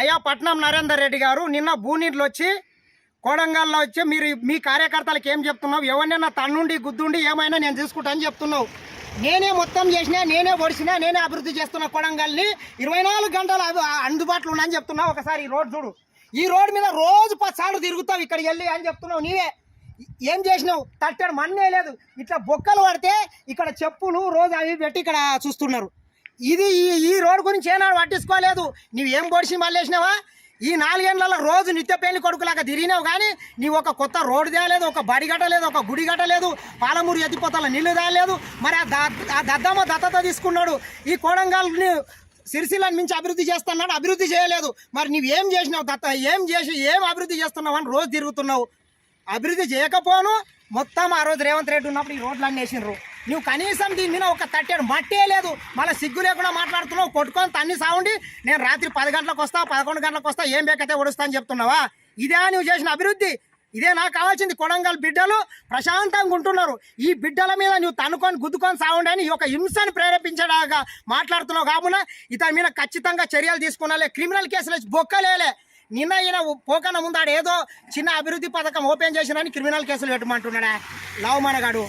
అయ్యా పట్నం నరేందర్ రెడ్డి గారు నిన్న భూనీళ్ళు వచ్చి కోడంగల్లో వచ్చి మీరు మీ కార్యకర్తలకు ఏం చెప్తున్నావు? ఎవరినైనా తన్నుండి గుద్దుండి ఏమైనా నేను చూసుకుంటా అని చెప్తున్నావు. నేనే మొత్తం చేసినా నేనే ఒడిసినా నేనే అభివృద్ధి చేస్తున్న కొడంగల్ని ఇరవై నాలుగు గంటలు అవి అందుబాటులో ఉన్నా అని చెప్తున్నావు. ఒకసారి ఈ రోడ్ చూడు. ఈ రోడ్ మీద రోజు పదిసార్లు తిరుగుతావు ఇక్కడికి వెళ్ళి అని చెప్తున్నావు నీవే. ఏం చేసినావు? తట్టడు మన్నే లేదు. ఇట్లా బొక్కలు పడితే ఇక్కడ చెప్పులు రోజు అవి పెట్టి ఇక్కడ చూస్తున్నారు. ఇది ఈ ఈ రోడ్ గురించి ఏనాడు పట్టించుకోలేదు. నువ్వు ఏం పొడిచి మళ్ళేసినావా ఈ నాలుగేళ్ళలో రోజు నిత్య పెళ్ళి కొడుకులాగా తిరిగినావు కానీ నీవు ఒక కొత్త రోడ్డు తేలేదు ఒక బడి కట్టలేదు ఒక గుడి కట్టలేదు పాలమూరు ఎత్తిపోతల నీళ్ళు తేలేదు. మరి ఆ ఆ దద్దమ్మ దత్తత తీసుకున్నాడు. ఈ కోడంగాల్ని సిరిసిల్లని మించి అభివృద్ధి చేస్తున్నాడు అభివృద్ధి చేయలేదు. మరి నువ్వేం చేసినావు దత్త? ఏం చేసి ఏం అభివృద్ధి చేస్తున్నావు అని రోజు తిరుగుతున్నావు. అభివృద్ధి చేయకపోను మొత్తం ఆ రోజు రేవంత్ రెడ్డి ఉన్నప్పుడు ఈ రోడ్లన్నీ వేసినారు నువ్వు కనీసం దీని మీద ఒక తట్టేడు మట్టే లేదు. మళ్ళీ సిగ్గు లేకుండా మాట్లాడుతున్నావు. కొట్టుకొని తన్ని సాగుండి నేను రాత్రి పది గంటలకు వస్తా పదకొండు గంటలకు వస్తా ఏం బేకైతే ఒడుస్తా అని చెప్తున్నావా? ఇదే నువ్వు చేసిన అభివృద్ధి. ఇదే నాకు కావాల్సింది కొడంగల్ బిడ్డలు ప్రశాంతంగా ఉంటున్నారు. ఈ బిడ్డల మీద నువ్వు తనుకొని గుద్దుకొని సాగుండి అని ఈ యొక్క హింసను ప్రేరేపించడాగా మాట్లాడుతున్నావు కావున ఇతని మీద ఖచ్చితంగా చర్యలు తీసుకున్నాలే. క్రిమినల్ కేసులు వేసి బొక్కలేలే. నిన్న ఈయన పోకన ముందాడు ఏదో చిన్న అభివృద్ధి పథకం ఓపెన్ చేసినని క్రిమినల్ కేసులు పెట్టమంటున్నాడా? లవ్ మనగాడు.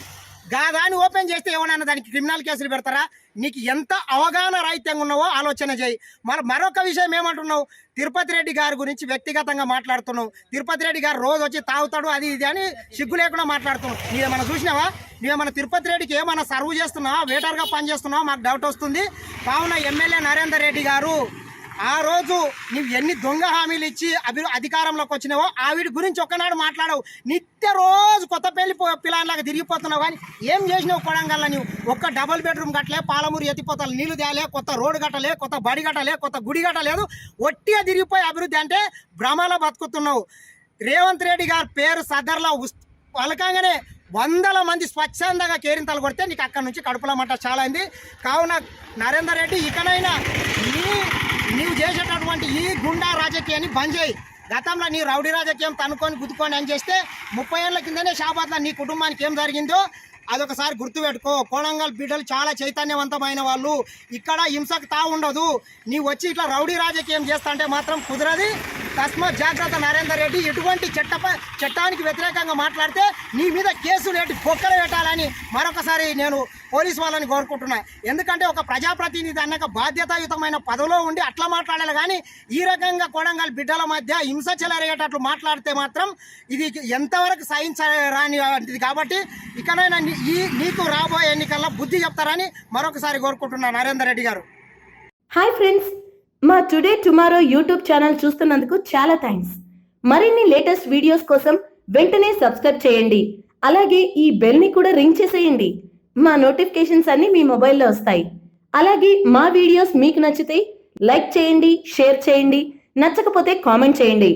గాదాన్ని ఓపెన్ చేస్తే ఏమన్నా దానికి క్రిమినల్ కేసులు పెడతారా? నీకు ఎంత అవగాహన రాహిత్యంగా ఉన్నావో ఆలోచన చేయి. మరి మరొక విషయం ఏమంటున్నావు? తిరుపతి రెడ్డి గారి గురించి వ్యక్తిగతంగా మాట్లాడుతున్నావు. తిరుపతి రెడ్డి గారు రోజు వచ్చి తాగుతాడు అది ఇది అని సిగ్గు లేకుండా మాట్లాడుతున్నావు. నీవేమన్నా చూసినావా? నీవేమన్నా తిరుపతి రెడ్డికి ఏమన్నా సర్వ్ చేస్తున్నావా? వేటర్గా పనిచేస్తున్నావా? మాకు డౌట్ వస్తుంది. కావున ఎమ్మెల్యే నరేందర్ రెడ్డి గారు ఆ రోజు నువ్వు ఎన్ని దొంగ హామీలు ఇచ్చి అభి అధికారంలోకి వచ్చినావో ఆవిడ గురించి ఒక్కనాడు మాట్లాడవు. నిత్య రోజు కొత్త పెళ్ళి పిల్లలాగా తిరిగిపోతున్నావు కానీ ఏం చేసినావు కొడంగల్లా నువ్వు ఒక్క డబుల్ బెడ్రూమ్ కట్టలే పాలమూరు ఎత్తిపోతాలు నీళ్ళు తేలే కొత్త రోడ్డు కట్టలే కొత్త బడి కట్టలే కొత్త గుడి కట్టలేదు. ఒట్టిగా తిరిగిపోయి అభివృద్ధి అంటే భ్రమలో బతుకుతున్నావు. రేవంత్ రెడ్డి గారి పేరు సదర్లో పలకంగానే వందల మంది స్వచ్ఛందంగా కేరింతలు కొడితే నీకు అక్కడ నుంచి కడుపులమంట చాలా అయింది కావున నరేందర్ రెడ్డి ఇకనైనా చేసేటటువంటి ఈ గుండా రాజకీయాన్ని బంద్ చేయి. గతంలో నీ రౌడీ రాజకీయం తనుకొని గుద్దుకొని అని చేస్తే ముప్పై ఏళ్ళ కిందనే షాబాద్లో నీ కుటుంబానికి ఏం జరిగిందో అదొకసారి గుర్తుపెట్టుకో. కోడంగల్ బిడ్డలు చాలా చైతన్యవంతమైన వాళ్ళు. ఇక్కడ హింసకు తా ఉండదు. నీ వచ్చి ఇట్లా రౌడీ రాజకీయం చేస్తా మాత్రం కుదరది. తస్మాత్ జాగ్రత్త నరేందర్ రెడ్డి. ఎటువంటి చట్ట చట్టానికి వ్యతిరేకంగా మాట్లాడితే నీ మీద కేసులు ఏంటి పొక్కలు పెట్టాలని మరొకసారి నేను పోలీస్ వాళ్ళని కోరుకుంటున్నా. ఎందుకంటే ఒక ప్రజాప్రతినిధి అన్నాక బాధ్యతాయుతమైన పదవిలో ఉండి అట్లా మాట్లాడాలి కానీ ఈ రకంగా కొడంగల్ బిడ్డల మధ్య హింస చెలరేగేటట్లు మాట్లాడితే మాత్రం ఇది ఎంతవరకు సహించరాని కాబట్టి ఇకనైనా ఈ నీకు రాబోయే ఎన్నికల్లో బుద్ధి చెప్తారని మరొకసారి కోరుకుంటున్నా నరేందర్ రెడ్డి గారు. హాయ్ ఫ్రెండ్స్ మా టుడే టుమారో యూట్యూబ్ ఛానల్ చూస్తున్నందుకు చాలా థ్యాంక్స్ మరిన్ని లేటెస్ట్ వీడియోస్ కోసం వెంటనే సబ్స్క్రైబ్ చేయండి. అలాగే ఈ బెల్ని కూడా రింగ్ చేసేయండి. మా నోటిఫికేషన్స్ అన్నీ మీ మొబైల్లో వస్తాయి. అలాగే మా వీడియోస్ మీకు నచ్చితే లైక్ చేయండి షేర్ చేయండి నచ్చకపోతే కామెంట్ చేయండి.